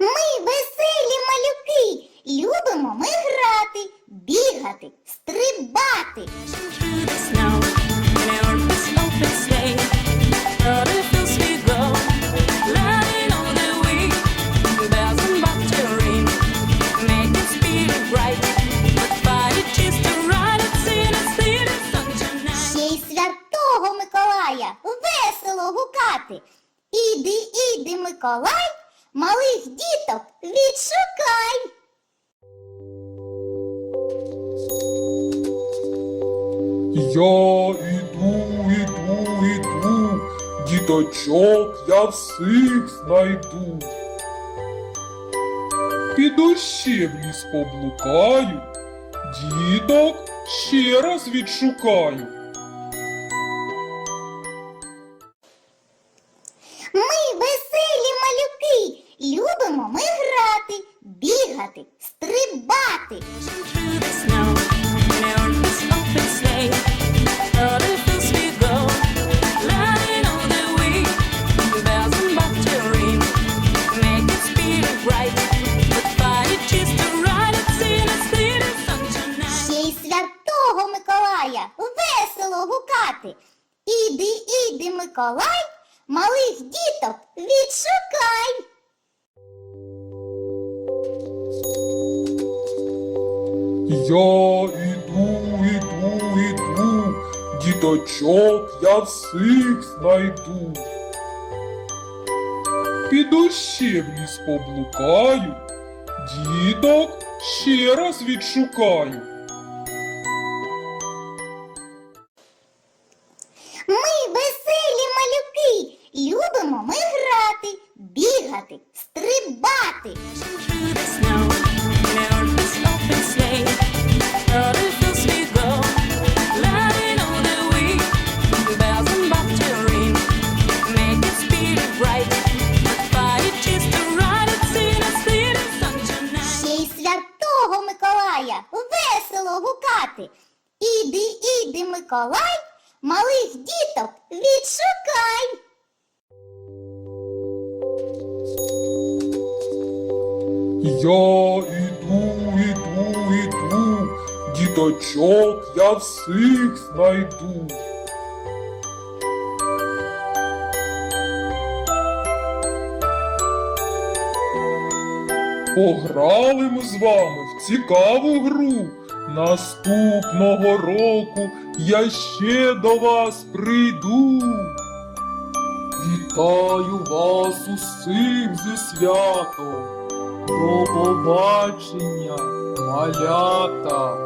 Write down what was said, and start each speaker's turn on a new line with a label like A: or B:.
A: Ми веселі малюки, любимо ми грати, бігати, стрибати. весело гукати. Іди, іди, Миколай, малих діток відшукай.
B: Я іду, іду, іду, діточок я всіх знайду. Піду ще в ліс поблукаю, діток ще раз відшукаю.
C: Sunshine night.
A: Ще й святого Миколая весело гукати. Іди, іди, Миколай, малих діток відшукай.
B: Я іду, іду, іду, діточок я всіх знайду. Піду ще в ліс поблукаю, діток ще раз відшукаю.
A: Ми веселі малюки, любимо ми грати, бігати, гукати. Іди, іди, Миколай, малих діток відшукай.
B: Я іду, іду, іду, діточок я всіх знайду. Пограли ми з вами в цікаву гру. Наступного року я ще до вас прийду. Вітаю вас усім зі святом. До побачення, малята!